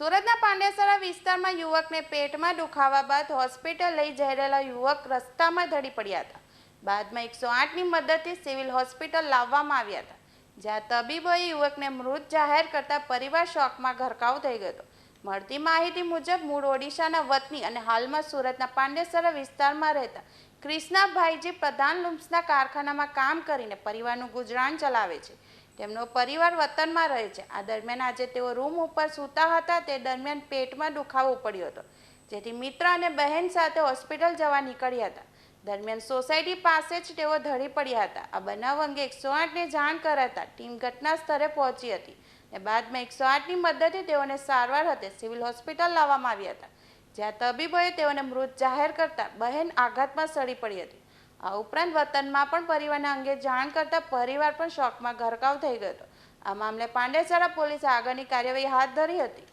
સુરતના પાંડેસરા વિસ્તારમાં યુવકને પેટમાં દુખાવા બાદ હોસ્પિટલ લઈ જઈ રહેલા યુવક રસ્તામાં ધડી પડ્યા હતા. બાદમાં એકસો આઠની મદદથી સિવિલ હોસ્પિટલ લાવવામાં આવ્યા હતા. જ્યાં તબીબોએ યુવકને મૃત જાહેર કરતા પરિવાર શોકમાં ઘરકાવ થઈ ગયો મળતી માહિતી મુજબ મૂળ ઓડિશાના વતની અને હાલમાં સુરતના પાંડેસરા વિસ્તારમાં રહેતા ક્રિષ્નાભાઈજી પ્રધાન લુમ્સના કારખાનામાં કામ કરીને પરિવારનું ગુજરાન ચલાવે છે. તેમનો પરિવાર વતનમાં રહે છે. આ દરમિયાન આજે તેઓ રૂમ ઉપર સૂતા હતા, તે દરમિયાન પેટમાં દુખાવો પડ્યો હતો. જેથી મિત્ર અને બહેન સાથે હોસ્પિટલ જવા નીકળ્યા હતા. દરમિયાન સોસાયટી પાસે જ તેઓ ધડી પડ્યા હતા. આ બનાવ અંગે એકસો આઠને જાણ કરાતા ટીમ ઘટના સ્થળે પહોંચી હતી અને બાદમાં એકસો આઠની મદદથી તેઓને સારવાર હતી સિવિલ હોસ્પિટલ લાવવામાં આવ્યા હતા. જ્યાં તબીબોએ તેઓને મૃત જાહેર કરતા બહેન આઘાતમાં સડી પડી હતી. આ ઉપરાંત વતનમાં પણ પરિવારના અંગે જાણ કરતા પરિવાર પણ શોકમાં ગરકાવ થઈ ગયો હતો. આ મામલે પાંડેસરા પોલીસે આગળની કાર્યવાહી હાથ ધરી હતી.